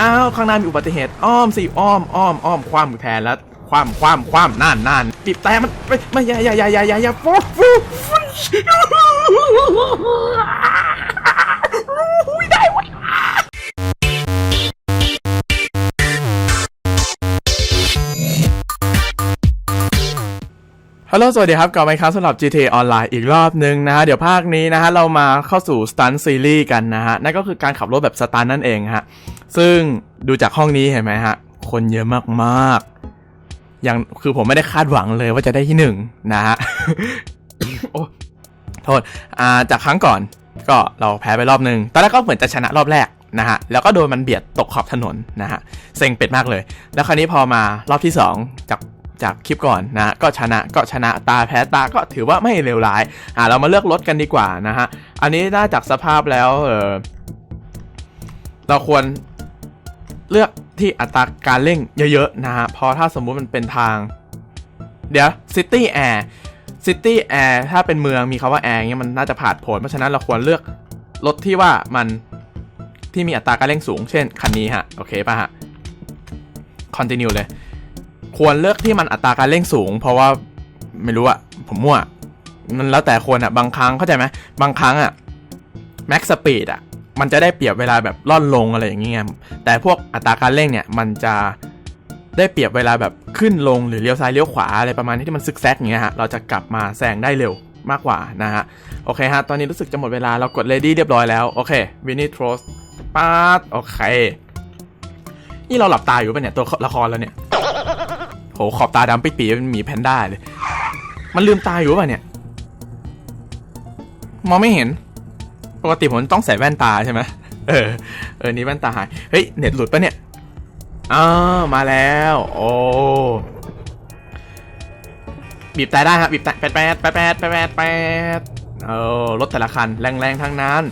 อ้าวข้างหน้ามีอุบัติเหตุอ้อมสิอ้อมอ้อมอ้อมคว่ำแทนแล้วคว่ำคว่ำคว่ำนั่นนั่นบีบแต่มันไม่ไม่อย่าอย่าอย่าอย่าอย่าอย่าฟูฟูฟูอุ๊ได้วะฮัลโหล สวัสดีครับ กลับมาอีกครั้งสำหรับ GTA Online อีกรอบนึงนะฮะ เดี๋ยวภาคนี้นะฮะ เรามาเข้าสู่ Stunt Series กันนะฮะ นั่นก็คือการขับรถแบบสตันนั่นเองฮะ ซึ่งดูจากห้องนี้เห็นไหมฮะ คนเยอะมากๆ อย่างคือผมไม่ได้คาดหวังเลยว่าจะได้ที่หนึ่งนะฮะโอ้โทษอ่าจากครั้งก่อนก็เราแพ้ไปรอบนึง ตอนแรกก็เหมือนจะชนะรอบแรกนะฮะ แล้วก็โดนมันเบียดตกขอบถนนนะฮะ เซ็งเป็ดมากเลย แล้วคราวนี้พอมารอบที่ 2 จากจากคลิปก่อนนะ ก็ชนะก็ชนะตาแพ้ตาก็ถือว่าไม่เลวร้าย อ่าเรามาเลือกรถกันดีกว่านะฮะ อันนี้ได้จากสภาพแล้วเออเราควร เลือกที่อัตราการเร่งเยอะๆนะฮะเพราะถ้าสมมุติมันเป็นทาง เดี๋ยว City Air City Air ถ้าเป็นเมืองมีคาว่าแอร์เงี้ยมันน่าจะผ่านผล เพราะฉะนั้นเราควรเลือกรถที่ว่ามันที่มีอัตราการเร่งสูง เช่น คันนี้ฮะ โอเคป่ะฮะ continue เลย ควรเลือกที่มันอัตราการเร่งสูง เพราะว่าไม่รู้อะผมมั่วมันแล้วแต่คนอะบางครั้งเข้าใจไหมบางครั้งอะ max speed อะ มันจะได้เปรียบเวลาแบบล่อนลงอะไรอย่างเงี้ยแต่พวกอัตราการเร่งเนี่ยมันจะได้เปรียบเวลาแบบขึ้นลงหรือเลี้ยวซ้ายเลี้ยวขวาอะไรประมาณนี้ที่มันซึกแซกอย่างเงี้ยฮะเราจะกลับมาแซงได้เร็วมากกว่านะฮะโอเคฮะตอนนี้รู้สึกจะหมดเวลาเรากด ready เรียบร้อยแล้วโอเควินนี่ทรอสป๊าดโอเค นี่เราหลับตาอยู่ป่ะเนี่ยตัวละครแล้วเนี่ยโหขอบตาดำปิดปีเป็นหมีแพนด้าเลย มันลืมตาอยู่ป่ะเนี่ย มองไม่เห็น ปกติผมต้องใส่แว่นตาใช่ไหมเออ เออ นี่แว่นตาหาย เฮ้ย เน็ตหลุดปะเนี่ยอ้ามาแล้ว โอ้ บีบแต่ได้ฮะบีบแต่แปดแปดแปดแปดแปดแปดแปดเออรถแต่ละคันแรงๆทั้งนั้น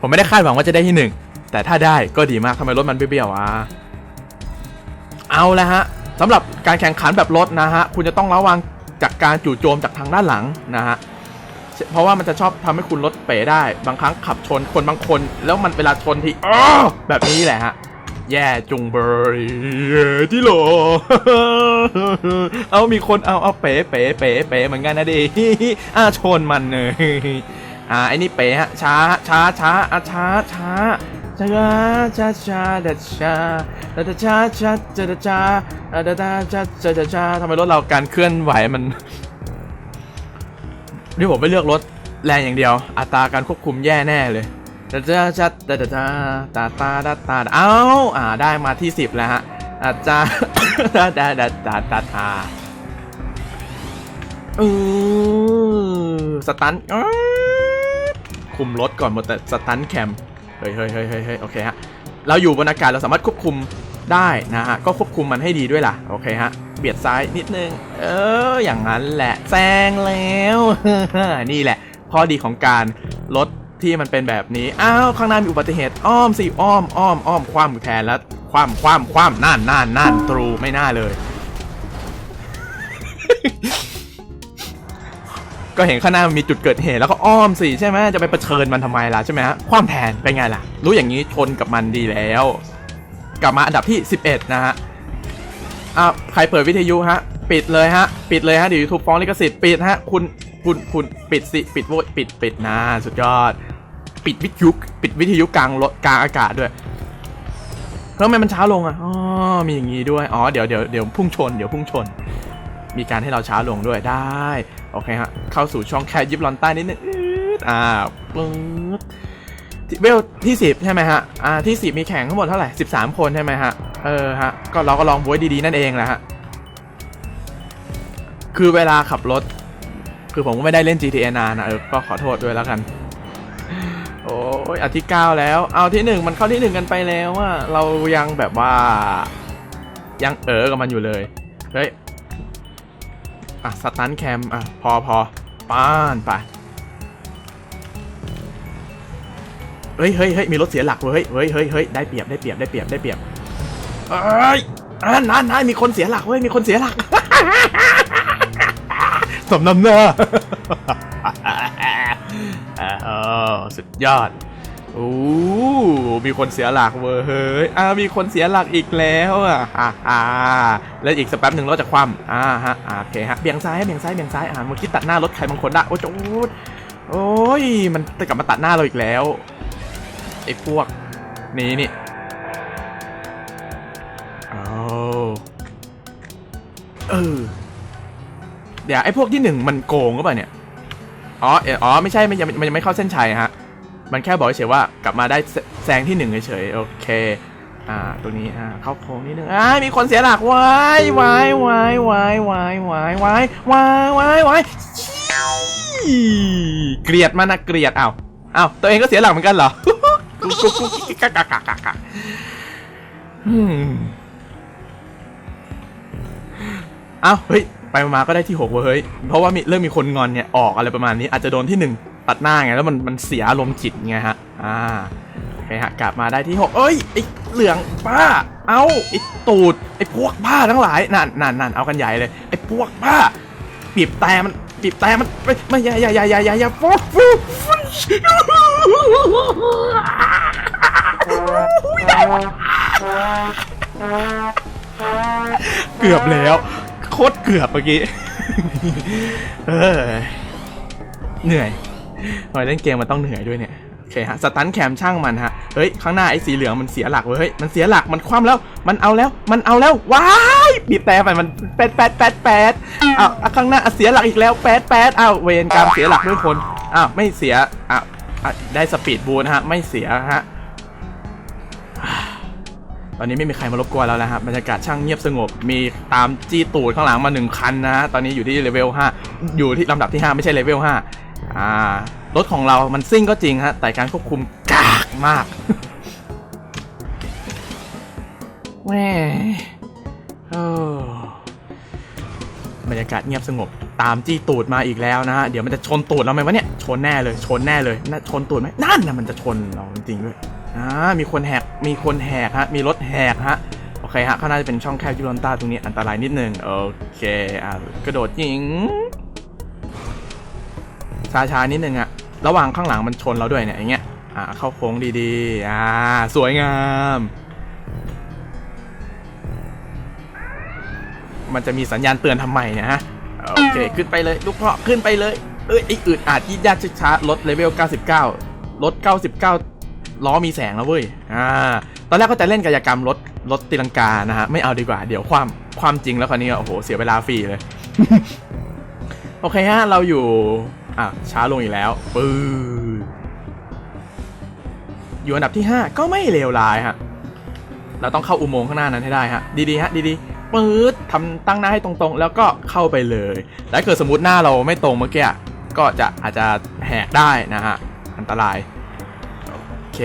ผมไม่ได้คาดหวังว่าจะได้ที่หนึ่ง แต่ถ้าได้ก็ดีมากทำไมรถมันเบี้ยวๆอะ เอาละฮะสำหรับการแข่งขันแบบรถนะฮะ คุณจะต้องระวังจากการจู่โจมจากทางด้านหลังนะฮะ เพราะว่ามันจะชอบทำให้คุณรถเป๋ได้ บางครั้งขับชนคนบางคน แล้วมันเวลาชนทีอ้อแบบนี้แหละฮะ แย่จุงเบยที่โหลเอามีคนเอาเอาเป๋เป๋เป๋เป๋เหมือนกันนะดิอ่าชนมันเลยอ่าไอ้นี่เป๋ฮะช้าช้าช้าอะช้าช้าช้าช้าช้าเด็ดช้าเด็ดช้าช้าเด็ดช้าเด็ดช้าช้าเด็ดช้าทำไมรถเราการเคลื่อนไหวมัน นี่ผมไม่เลือกรถแรงอย่างเดียว อัตราการควบคุมแย่แน่เลยตาตาจัดตาตาตาตาตาตาเอ้าอ่าได้มาที่สิบแล้วฮะอาจารย์ตาตาตาตาตาตาอือสตันคุมรถก่อนหมดแต่สตันแคมเฮ้ยเฮ้ยเฮ้ยเฮ้ยเฮ้ยโอเคฮะเราอยู่บนอากาศเราสามารถควบคุม ได้นะฮะ ก็ควบคุมมันให้ดีด้วยล่ะ โอเคฮะ เบียดซ้ายนิดนึง เออ อย่างนั้นแหละแซงแล้ว นี่แหละ ข้อดีของการรถที่มันเป็นแบบนี้ อ้าว ข้างหน้ามีอุบัติเหตุ อ้อมสิอ้อมอ้อมอ้อมคว่ำแทนแล้ว คว่ำคว่ำคว่ำนั่นนั่นนั่นตรูไม่น่าเลย ก็เห็นข้างหน้ามีจุดเกิดเหตุแล้วก็อ้อมสิใช่ไหมจะไปเผชิญมันทำไมล่ะใช่ไหมฮะ ความแทนเป็นไงล่ะ รู้อย่างนี้ชนกับมันดีแล้ว กลับมาอันดับที่ 11 นะฮะอ่าใครเปิดวิทยุฮะ ปิดเลยฮะ ปิดเลยฮะเดี๋ยวยูทูบฟ้องลิขสิทธิ์ปิดฮะ คุณคุณคุณปิดสิปิดโว้ยปิดปิดนะสุดยอด ปิดวิทยุปิดวิทยุกลางรถกลางอากาศด้วยแล้วทำไมมันช้าลงอะอ๋อมีอย่างนี้ด้วยอ๋อเดี๋ยวเดี๋ยวเดี๋ยวพุ่งชนเดี๋ยวพุ่งชน มีการให้เราช้าลงด้วยได้โอเคฮะเข้าสู่ช่องแคบยิบลอนใต้นิดนึงอ่าปึ๊ด เวลที่10ใช่ไหมฮะ อ่าที่10มีแข่งทั้งหมดเท่าไหร่13คนใช่ไหมฮะ เออฮะ ก็เราก็ลองบวยดีๆนั่นเองแหละฮะ คือเวลาขับรถ คือผมก็ไม่ได้เล่น GTA นานนะเออ ก็ขอโทษด้วยแล้วกัน โอ้ยอาทิตย์เก้าแล้ว เอาที่หนึ่งมันเข้าที่หนึ่งกันไปแล้วอะเรายังแบบว่า ยังเออกับมันอยู่เลย เฮ้ย อะสตันแคม อะ พอพอป้านไป ฮ้ยเฮ้ยเฮ้ยมีรถเสียหลักเว้ยเฮ้ยเฮ้ยเฮ้ยได้เปรียบได้เปรียบได้เปรียบได้เปรียบเอ้ยอ่านานนานมีคนเสียหลักเว้ยมีคนเสียหลักสมน้ำหน้าเออสุดยอดโอ้มีคนเสียหลักเว้ยเฮ้ยอ่ามีคนเสียหลักอีกแล้วอะอ่าอ่าแล้วอีกสักแป๊บหนึ่งราจะคว่ำอ่าฮะอ่าโอเคฮะเบี่ยงซ้ายเบี่ยงซ้ายเบี่ยงซ้ายอ่าเมื่อกี้ตัดหน้ารถใครบางคนละโอ้โอ้ยโอ้ยมันจะกลับมาตัดหน้าเราอีกแล้ว ไอ้พวก นี้นี่เอาเออ เดี๋ยวไอ้พวกที่หนึ่งมันโกงหรือเปล่าเนี่ย อ๋อเอ๋อไม่ใช่มันยังมันยังไม่เข้าเส้นชัยฮะ มันแค่บอกเฉยว่ากลับมาได้แซแซงที่หนึ่งเฉยๆโอเค อ่า ตรงนี้ อ่า เข้าโค้งนิดนึงอ่ามีคนเสียหลักวายวายวายวายวายวายวายวายวายวายเกลียดมันนะเกลียดอ้าวอ้าวตัวเองก็เสียหลักเหมือนกันเหรอ กุ๊กกุ๊กกุ๊กกักกักกักกักกักอ้าวเฮ้ยไปมาก็ได้ที่หกเว้ยเพราะว่ามีเริ่มมีคนงอนเนี่ยออกอะไรประมาณนี้ อาจจะโดนที่หนึ่งตัดหน้าไงแล้วมันมันเสียอารมณ์จิตไงฮะ อ่าโอเคฮะกลับมาได้ที่หกเอ้ยไอ้เหลืองบ้า เอาไอ้ตูดไอ้พวกบ้าทั้งหลายนั่นนั่นนั่นเอากันใหญ่เลยไอ้พวกบ้าบีบแต่มันบีบแต่มันไม่ไม่อย่าอย่าอย่าอย่าอย่าอย่าฟูฟูฟู เกือบแล้ว โคตรเกือบเมื่อกี้เออเหนื่อยทำไมเล่นเกมมันต้องเหนื่อยด้วยเนี่ยโอเคฮะสตันแคมช่างมันฮะเฮ้ยข้างหน้าไอ้สีเหลืองมันเสียหลักเว้ยมันเสียหลักมันคว่ำแล้ว มันเอาแล้ว มันเอาแล้วว้ายบีบแต่ไปมันแปดแปดแปดแปดอ้าวข้างหน้าเสียหลักอีกแล้วแปดแปดอ้าวเวรกรรมเสียหลักด้วยคนอ้าวไม่เสียอะอะ ได้สปีดบูนะฮะ ไม่เสียฮะ ตอนนี้ไม่มีใครมารบกวนแล้วนะฮะบรรยากาศช่างเงียบสงบ มีตามจี้ตูดข้างหลังมาหนึ่งคันนะฮะ ตอนนี้อยู่ที่เลเวล5อยู่ที่ลำดับที่ 5 ไม่ใช่เลเวล5อ่ารถของเรามันซิ่งก็จริงฮะ แต่การควบคุมกากมากแหม่โอ้ บรรยากาศเงียบสงบ ตามจี้ตูดมาอีกแล้วนะฮะเดี๋ยวมันจะชนตูดเราไหมวะเนี่ยชนแน่เลยชนแน่เลยน่าชนตูดไหมนั่นนะมันจะชนเราจริงด้วยอ่ามีคนแหกมีคนแหกฮะมีรถแหกฮะโอเคฮะข้างหน้าจะเป็นช่องแคบยูรอนต้าตรงนี้อันตรายนิดนึงโอเคอ่ากระโดดยิงช้าๆนิดนึงอะระหว่างข้างหลังมันชนเราด้วยเนี่ยอย่างเงี้ยอ่าเข้าโค้งดีๆอ่าสวยงาม มันจะมีสัญญาณเตือนทำไมเนี่ยฮะโอเคขึ้นไปเลยลูกเพาะขึ้นไปเลยเอ้ยไอ้อึดอาดยิดยาดช้าลดเลเวล 99ลด99 ล้อมีแสงแล้วเว้ยอ่าตอนแรกก็จะเล่นกายกรรมรถรถตีลังกานะฮะไม่เอาดีกว่าเดี๋ยวความความจริงแล้วคราวนี้โอ้โหเสียเวลาฟรีเลย โอเคฮะเราอยู่อะช้าลงอีกแล้วปื้ออยู่อันดับที่ 5 ก็ไม่เลวร้ายฮะเราต้องเข้าอุโมงค์ข้างหน้านั้นให้ได้ฮะดีๆฮะดีๆ ปื๊ดทำตั้งหน้าให้ตรงๆ แล้วก็เข้าไปเลยและเกิดสมมติหน้าเราไม่ตรงเมื่อกี้ก็จะอาจจะแหกได้นะฮะอันตรายโอเค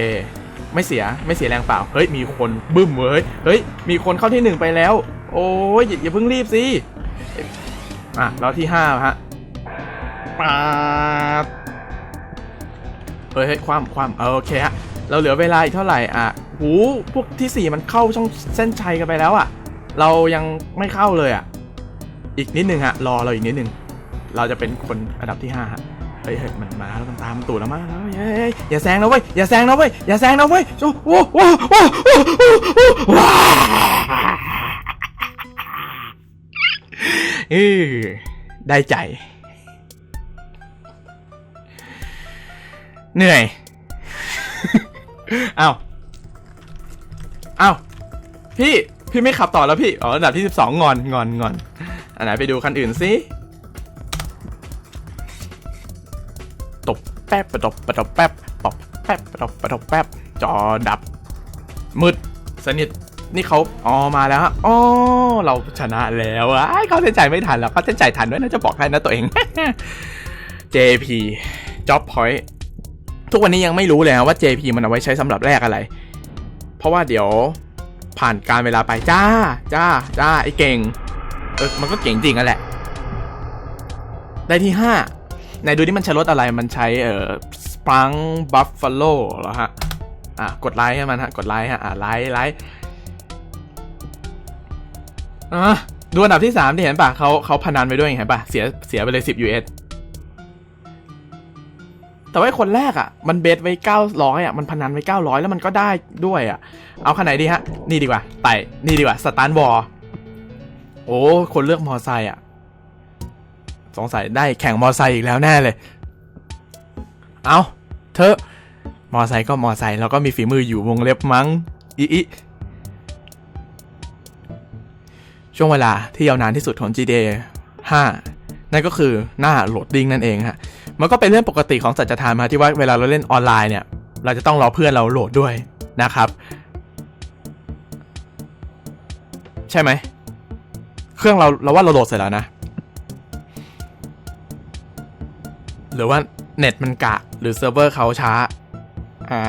ไม่เสียไม่เสียแรงเปล่าเฮ้ยมีคนบึ้มเว้ยเฮ้ยมีคนเข้าที่หนึ่งไปแล้ว โอ้ยอย่าเพิ่งรีบสิอะเราที่ห้าฮะปาดเฮ้ยความความเออโอเคฮะเราเหลือเวลาอีกเท่าไหร่อะหูพวกที่สี่มันเข้าช่องเส้นชัยกันไปแล้วอะ เรายังไม่เข้าเลยอะ อีกนิดนึงฮะ รอเราอีกนิดนึง เราจะเป็นคนอันดับที่ห้าฮะเฮ้ยเฮ้ยมันมาแล้วตามตูดแล้วมาแล้วเฮ้ยอย่าแซงนะเว้ย อย่าแซงนะเว้ย อย่าแซงนะเว้ยโอ้โหโอ้โหโอ้โหโอ้โหว้าเออได้ใจ เหนื่อย เอ้าเอ้าพี่ พี่ไม่ขับต่อแล้วพี่ อ๋อ อันดับที่ 12 งอน งอน งอน อันไหนไปดูคันอื่นสิตบแป๊บปะตบปะตบแป๊บปอบแป๊บปะตบปะตบแป๊บ จอดับ มืด สนิท นี่เขาอ๋อ มาแล้วฮะอ๋อ เราชนะแล้วอะเขาเส้นใจไม่ทันแล้วเขาเส้นใจทันด้วยนะจะบอกให้นะตัวเอง JP Job Point ทุกวันนี้ยังไม่รู้เลยนะว่า JP มันเอาไว้ใช้สำหรับแลกอะไร เพราะว่าเดี๋ยว ผ่านการเวลาไปจ้า จ้า จ้า ไอ้เก่ง เออ มันก็เก่งจริงกันแหละ ได้ที่ห้าไหนดูนี่มันใช้รถอะไร มันใช้เอ่อ Sprung Buffalo เหรอฮะ อะ กดไลค์ให้มันฮะ กดไลค์ฮะ อะ ไลค์ไลค์อะดูอันดับที่สามที่เห็นป่ะเขาเขาพนันไปด้วยเห็นป่ะ เสียเสียไปเลย 10 US แต่ว่าคนแรกอะ มันเบสไว้เก้าร้อยอะ มันพนันไว้เก้าร้อยแล้วมันก็ได้ด้วยอะ เอาขนาดนดีฮะ นี่ดีกว่า ไต่ นี่ดีกว่า สตาร์วอร์โอ้ คนเลือกมอไซค์อะ สงสัยได้แข่งมอไซค์อีกแล้วแน่เลย เอาเธอ มอไซค์ก็มอไซค์แล้วก็มีฝีมืออยู่วงเล็บมั้ง อีอีช่วงเวลาที่ยาวนานที่สุดของ GTA 5 นั่นก็คือหน้าโหลดดิ้งนั่นเองฮะ มันก็เป็นเรื่องปกติของสัจธรรมมาที่ว่าเวลาเราเล่นออนไลน์เนี่ย เราจะต้องรอเพื่อนเราโหลดด้วยนะครับ ใช่ไหม เครื่องเราเราว่าเราโหลดเสร็จแล้วนะ หรือว่าเน็ตมันกะ หรือเซิร์ฟเวอร์เขาช้าอ่า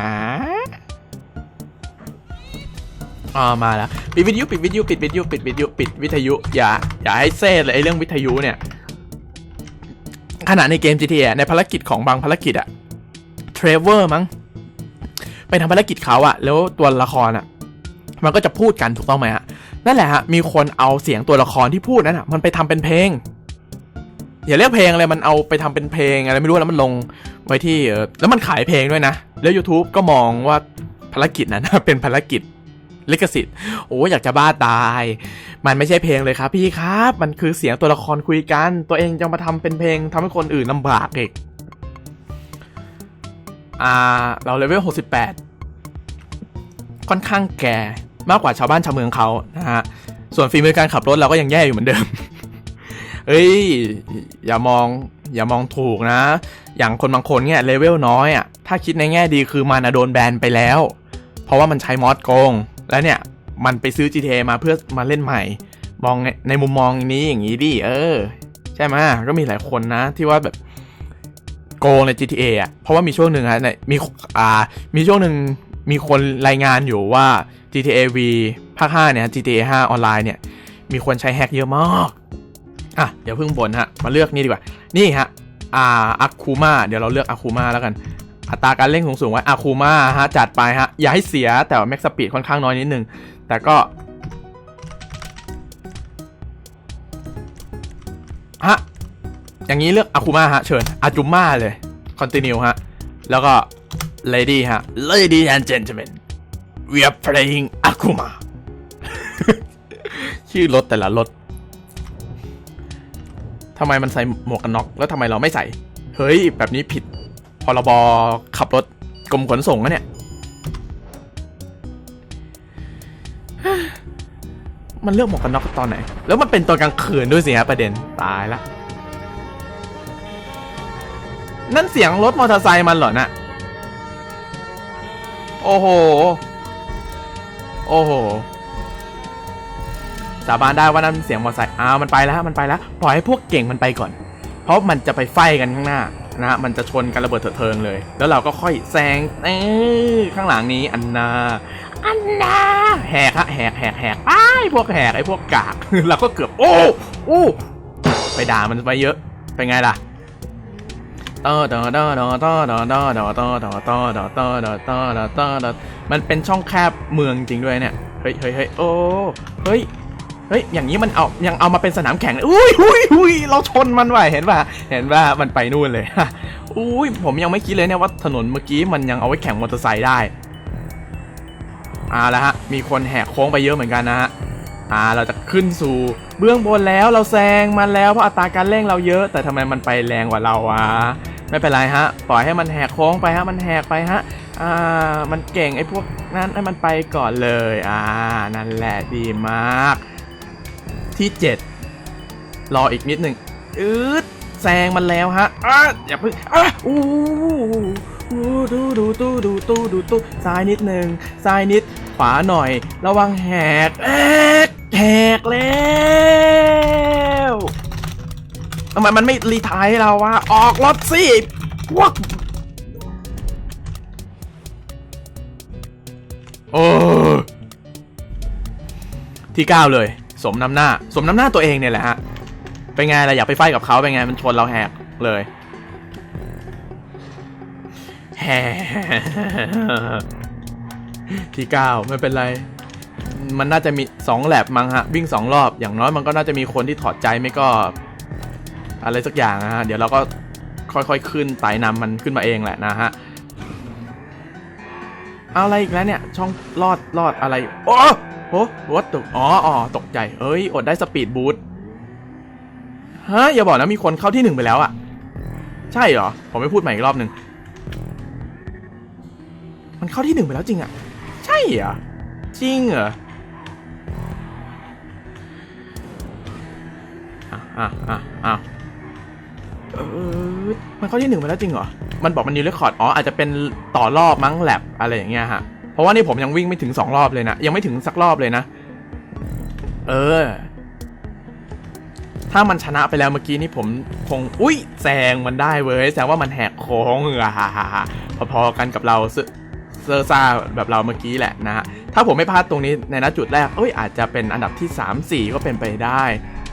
อ๋อมาแล้ว ปิดวิทยุปิดวิทยุปิดวิทยุปิดวิทยุปิดวิทยุอย่าอย่าให้เซตเลยไอ้เรื่องวิทยุเนี่ย ขณะในเกม GTA ในภารกิจของบางภารกิจอะเทรเวอร์มั้งไปทำภารกิจเขาอะแล้วตัวละครอะมันก็จะพูดกันถูกต้องไหมฮะนั่นแหละฮะมีคนเอาเสียงตัวละครที่พูดนั้นอะมันไปทำเป็นเพลงอย่าเรียกเพลงอะไรมันเอาไปทำเป็นเพลงอะไรไม่รู้แล้วมันลงไว้ที่แล้วมันขายเพลงด้วยนะ แล้ว YouTube ก็มองว่าภารกิจนั้นเป็นภารกิจ ลิขสิทธิ์โอ้อยากจะบ้าตาย มันไม่ใช่เพลงเลยครับ พี่ครับ มันคือเสียงตัวละครคุยกัน ตัวเองจะมาทำเป็นเพลงทำให้คนอื่นลำบากอีกอ่าเราเลเวล68 ค่อนข้างแก่มากกว่าชาวบ้านชาวเมืองเขานะฮะส่วนฝีมือการขับรถเราก็ยังแย่อยู่เหมือนเดิมเอ้ยอย่ามองอย่ามองถูกนะ อย่างคนบางคนเนี่ยเลเวลน้อยอะถ้าคิดในแง่ดีคือมันอะโดนแบนไปแล้ว เพราะว่ามันใช้มอสโกง แล้วเนี่ยมันไปซื้อ GTA มาเพื่อมาเล่นใหม่ มองในในมุมมองนี้อย่างนี้ดิเออ ใช่ไหมก็มีหลายคนนะที่ว่าแบบโกงใน GTA อะเพราะว่ามีช่วงหนึ่งฮะในมีอ่ามีช่วงหนึ่งมีคนรายงานอยู่ว่า GTA V ภาค 5 เนี่ย GTA 5 ออนไลน์เนี่ย มีคนใช้แฮกเยอะมาก อะ เดี๋ยวเพิ่งบ่นฮะ มาเลือกนี่ดีกว่า นี่ฮะ อ่าอาคูมาเดี๋ยวเราเลือกอาคูมาแล้วกัน อัตราการเร่งสูงๆไว้อาคูมาฮะจัดไปฮะ อย่าให้เสียแต่ว่าแม็กสปีดค่อนข้างน้อยนิดนึง แต่ก็ฮะอย่างนี้เลือกอาคูมาฮะ เชิญอาจุมาเลยคอนติเนียฮะ แล้วก็ lady ฮะ lady and gentlemen we are playing Akuma ชื่อรถแต่ละรถทำไมมันใส่หมวกกันน็อกแล้วทำไมเราไม่ใส่ เฮ้ย แบบนี้ผิด รบขับรถกรมขนส่งนะเนี่ย มันเลือกหมวกกันน็อกตอนไหน แล้วมันเป็นตอนกลางคืนด้วยสิฮะประเด็นตายละ นั่นเสียงรถมอเตอร์ไซค์มันเหรอนะ่ะ โอ้โห โอ้โหสาบานได้ว่านั่นเสียงมอเตอร์ไซค์อ้าวมันไปแล้วฮะมันไปแล้ว ปล่อยให้พวกเก่งมันไปก่อน เพราะมันจะไปไฟกันข้างหน้า นะฮะมันจะชนกันระเบิดเถิดเทิงเลย แล้วเราก็ค่อยแซงเอ้ยข้างหลังนี้อันนาอันนาแหกฮะแหกแหกแหกไอ้พวกแหกไอ้พวกกากเราก็เกือบโอ้โอ้ไปด่ามันไปเยอะเป็นไงล่ะตอตอตอตอตอตอตอตอตอตอตอตอตอตอตอตอตอตอมันเป็นช่องแคบเมืองจริงด้วยเนี่ย เฮ้ยเฮ้ยเฮ้ยโอ้ เฮ้ย เฮ้ย อย่างนี้มันเอา ยังเอามาเป็นสนามแข่งอุ้ยอุ้ยอุ้ยเราชนมันว่ะเห็นป่ะ เห็นว่ามันไปนู่นเลยอุ้ย ผมยังไม่คิดเลยเนี่ยว่าถนนเมื่อกี้มันยังเอาไว้แข่งมอเตอร์ไซค์ได้อ่าแล้วฮะ มีคนแหกโค้งไปเยอะเหมือนกันนะฮะ อ่า เราจะขึ้นสู่เบื้องบนแล้ว เราแซงมันแล้วเพราะอัตราการเร่งเราเยอะ แต่ทำไมมันไปแรงกว่าเราวะ ไม่เป็นไรฮะ ปล่อยให้มันแหกโค้งไปฮะ มันแหกไปฮะ อ่า มันเก่งไอ้พวกนั้นให้มันไปก่อนเลย อ่า นั่นแหละดีมาก ที่7รออีกนิดหนึ่งอืดแซงมันแล้วฮะอะอย่าเพิ่งอะอู้อู้ดูดูดูดูดูดูดูซ้ายนิดหนึ่งซ้ายนิด ขวาหน่อย ระวังแหกแหกแหกแล้วทำไมมันไม่รีทายให้เราวะออกรถสิพวกโอ้ที่9เลย สมน้ำหน้า สมน้ำหน้าตัวเองเนี่ยแหละฮะเป็นไงล่ะอยากไปไฟกับเขาเป็นไงมันชนเราแหกเลยแหกที่9ไม่เป็นไร มันน่าจะมี2แลบมั้งฮะวิ่ง2รอบอย่างน้อยมันก็น่าจะมีคนที่ถอดใจไม่ก็ อะไรสักอย่างนะฮะเดี๋ยวเราก็ค่อยๆขึ้นไต่นำมันขึ้นมาเองแหละนะฮะเอาอะไรอีกแล้วเนี่ย ช่องลอดลอดอะไร โอ้ โหวัดตกอ๋ออ๋อตกใจ เอ้ย อดได้สปีดบูทฮะ อย่าบอกนะ มีคนเข้าที่หนึ่งไปแล้วอะใช่เหรอ ผมไม่พูดใหม่อีกรอบหนึ่ง มันเข้าที่หนึ่งไปแล้วจริงอะใช่เหรอ จริงเหรออะอะอะอะเออมันเข้าที่หนึ่งไปแล้วจริงเหรอ มันบอกมันนิวเรคคอร์ด อ๋อ อาจจะเป็นต่อรอบมั้งแลบอะไรอย่างเงี้ยฮะ ราะว่านี่ผมยังวิ่งไม่ถึงสองรอบเลยนะ ยังไม่ถึงสักรอบเลยนะ เออ ถ้ามันชนะไปแล้วเมื่อกี้นี่ผมคง อุ้ยแซงมันได้เว้ยแสดงว่ามันแหกโค้งอะฮ่าฮ่าฮ่าพอๆกันกับเราเซซอร์ซ่าแบบเราเมื่อกี้แหละนะฮะ ถ้าผมไม่พลาดตรงนี้ในณจุดแรกเอ้ยอาจจะเป็นอันดับที่ 3 4 ก็เป็นไปได้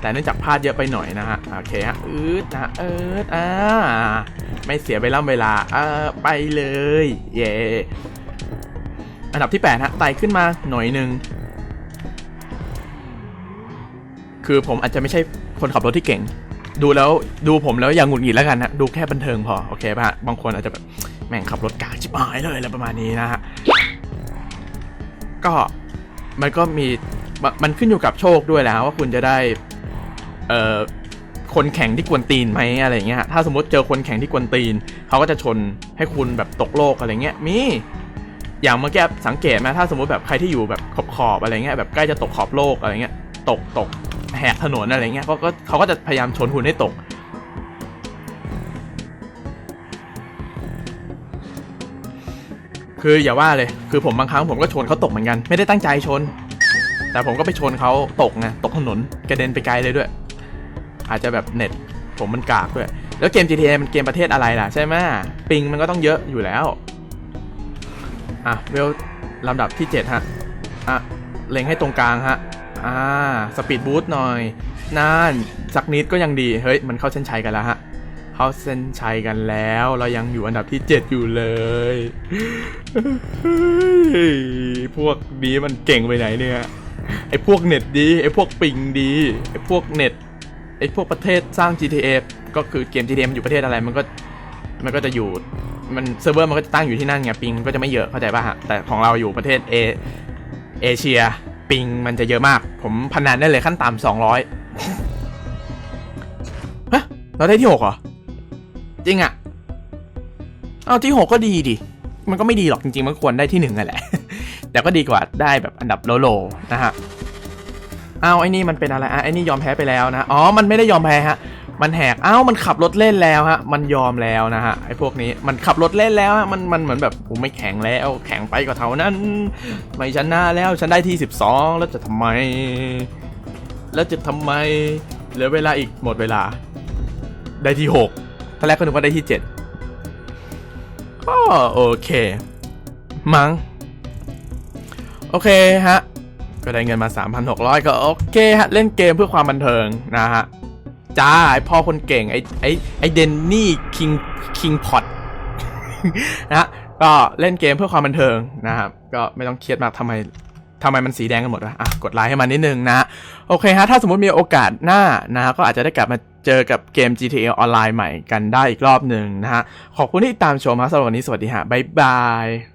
แต่เนื่องจากพลาดเยอะไปหน่อยนะฮะ โอเคฮะ อืดนะเอิดอ่าไม่เสียเวลาเวลา เอ่าไปเลย เย่ อันดับที่8ฮะไต่ขึ้นมาหน่อยหนึ่งคือผมอาจจะไม่ใช่คนขับรถที่เก่ง ดูแล้วดูผมแล้วอย่างหงุดหงิดแล้วกันนะดูแค่บันเทิงพอโอเคป่ะบางคนอาจจะแบบแม่งขับรถกากชิบหายเลยอะไรประมาณนี้นะฮะก็มันก็มีมันขึ้นอยู่กับโชคด้วยแล้วว่าคุณจะได้เอ่อคนแข่งที่กวนตีนไหมอะไรเงี้ยถ้าสมมติเจอคนแข่งที่กวนตีนเขาก็จะชนให้คุณแบบตกโลกอะไรเงี้ยมี อย่างเมื่อกี้สังเกตไหมถ้าสมมติแบบใครที่อยู่แบบขอบขอบอะไรเงี้ยแบบใกล้จะตกขอบโลกอะไรเงี้ยตกตกแหกถนนอะไรเงี้ยก็เขาก็จะพยายามชนคุณให้ตก คืออย่าว่าเลยคือผมบางครั้งผมก็ชนเขาตกเหมือนกัน ไม่ได้ตั้งใจชน แต่ผมก็ไปชนเขาตกไงตกถนนกระเด็นไปไกลเลยด้วย อาจจะแบบเน็ตผมมันกากด้วย แล้วเกม GTA มันเกมประเทศอะไรล่ะใช่ไหมปิงมันก็ต้องเยอะอยู่แล้ว อะเวลลำดับที่ 7 ฮะ อะ เล็งให้ตรงกลางฮะ อ่า สปีดบูทหน่อยน่านสักนิดก็ยังดี เฮ้ย มันเข้าเส้นชัยกันแล้วฮะ เข้าเส้นชัยกันแล้ว เรายังอยู่อันดับที่ 7 อยู่เลยเฮ้ยพวกนี้มันเก่งไปไหนเนี่ย ไอพวกเน็ตดี ไอพวกปิงดี ไอพวกเน็ต ไอพวกประเทศสร้าง GTA ก็คือเกม GTA มันอยู่ประเทศอะไร มันก็ มันก็จะอยู่ มันเซิร์ฟเวอร์มันก็จะตั้งอยู่ที่นั่นไงปิงก็จะไม่เยอะเข้าใจป่ะฮะแต่ของเราอยู่ประเทศเอเอเชียปิงมันจะเยอะมาก ผมพนันได้เลยขั้นต่ำสองร้อยฮะเราได้ที่หกเหรอ จริงอะเอาที่หกก็ดีดิ มันก็ไม่ดีหรอกจริงๆ มันควรได้ที่หนึ่งนั่นแหละ แต่ก็ดีกว่าได้แบบอันดับโลๆนะฮะอ้าวไอ้นี่มันเป็นอะไรอะไอ้นี่ยอมแพ้ไปแล้วนะ อ๋อ มันไม่ได้ยอมแพ้ฮะ มันแหกอ้าวมันขับรถเล่นแล้วฮะ มันยอมแล้วนะฮะไอ้พวกนี้มันขับรถเล่นแล้วฮะมันมันเหมือนแบบผมไม่แข็งแล้ว แข็งไปก็เท่านั้น ไม่ชนะแล้วฉันได้ที่ 12 แล้วจะทำไม แล้วจะทำไมเหลือเวลาอีกหมดเวลา ได้ที่6ตอนแรกก็นึกว่าได้ที่ 7 ก็โอเค มั้งโอเคฮะก็ได้เงินมา 3,600 ก็โอเคฮะ เล่นเกมเพื่อความบันเทิงนะฮะ จ้าไอพ่อคนเก่งไอไอไอเดนนี่คิงคิงพอตนะฮะก็เล่นเกมเพื่อความบันเทิงนะครับ ก็ไม่ต้องเครียดมากทำไมทำไมมันสีแดงกันหมดวะอะกดไลค์ให้มันนิดนึงนะโอเคฮะ ถ้าสมมติมีโอกาสหน้านะฮะก็อาจจะได้กลับมาเจอกับเกม GTA ออนไลน์ใหม่กันได้อีกรอบหนึ่งนะฮะ ขอบคุณที่ติดตามชมครับสำหรับวันนี้สวัสดีฮะ บ๊ายบาย